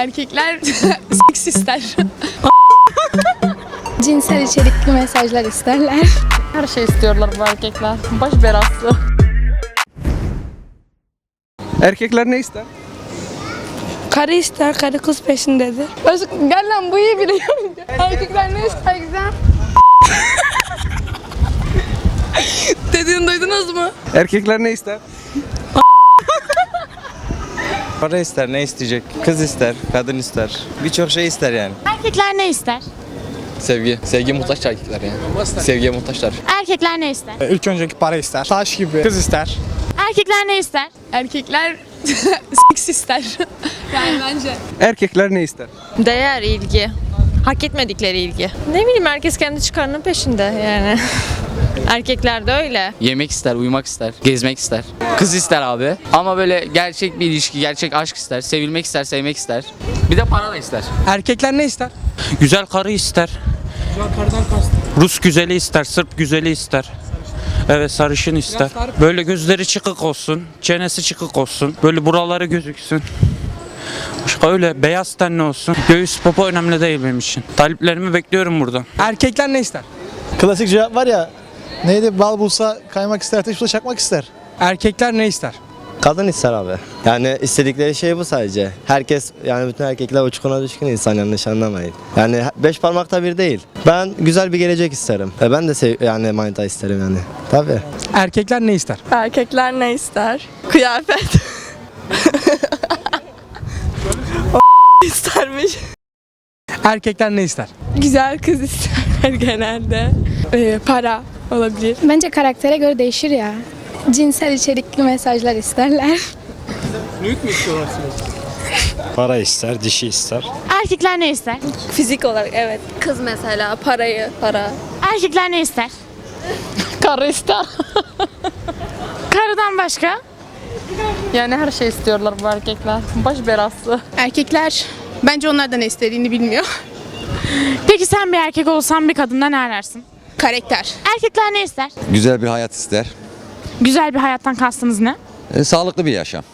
Erkekler seks ister. Cinsel içerikli mesajlar isterler. Her şey istiyorlar bu erkekler. Baş belası. Erkekler ne ister? Karı ister, karı kız peşindedir. Gel lan bu iyi biliyor. Erkekler ne ister güzel? Dediğini duydunuz mu? Erkekler ne ister? Para ister, ne isteyecek? Kız ister, kadın ister. Birçok şey ister yani. Erkekler ne ister? Sevgi. Sevgiye muhtaç erkekler yani. Sevgiye muhtaçlar. Erkekler ne ister? İlk önceki para ister. Taş gibi. Kız ister. Erkekler ne ister? Erkekler seks ister. yani bence. Erkekler ne ister? Değer, ilgi. Hak etmedikleri ilgi. Ne bileyim herkes kendi çıkarının peşinde yani. Erkekler de öyle. Yemek ister, uyumak ister, gezmek ister. Kız ister abi. Ama böyle gerçek bir ilişki, gerçek aşk ister. Sevilmek ister, sevmek ister. Bir de para da ister. Erkekler ne ister? Güzel karı ister. Rus güzeli ister, Sırp güzeli ister. Evet sarışın ister. Böyle gözleri çıkık olsun, çenesi çıkık olsun. Böyle buraları gözüksün. Başka öyle beyaz tenli olsun. Göğüs popo önemli değil benim için. Taliplerimi bekliyorum buradan. Erkekler ne ister? Klasik cevap var ya neydi bal bulsa kaymak ister ateş bulsa çakmak ister. Erkekler ne ister? Kadın ister abi. Yani istedikleri şey bu sadece. Herkes yani bütün erkekler uçkuna düşkün insan yanlış anlamayın. Yani beş parmakta bir değil. Ben güzel bir gelecek isterim. E ben de sev yani manita isterim yani. Tabii. Erkekler ne ister? Erkekler ne ister? Kıyafet. istermiş. Erkekler ne ister? Güzel kız isterler genelde. Ee, para olabilir. Bence karaktere göre değişir ya. Cinsel içerikli mesajlar isterler. Para ister, dişi ister. Erkekler ne ister? Fizik olarak evet. Kız mesela parayı, para. Erkekler ne ister? Karı ister. Karıdan başka? Yani her şey istiyorlar bu erkekler. Baş belası. Erkekler bence onlar da ne istediğini bilmiyor. Peki sen bir erkek olsan bir kadından ne ararsın? Karakter. Erkekler ne ister? Güzel bir hayat ister. Güzel bir hayattan kastınız ne? sağlıklı bir yaşam.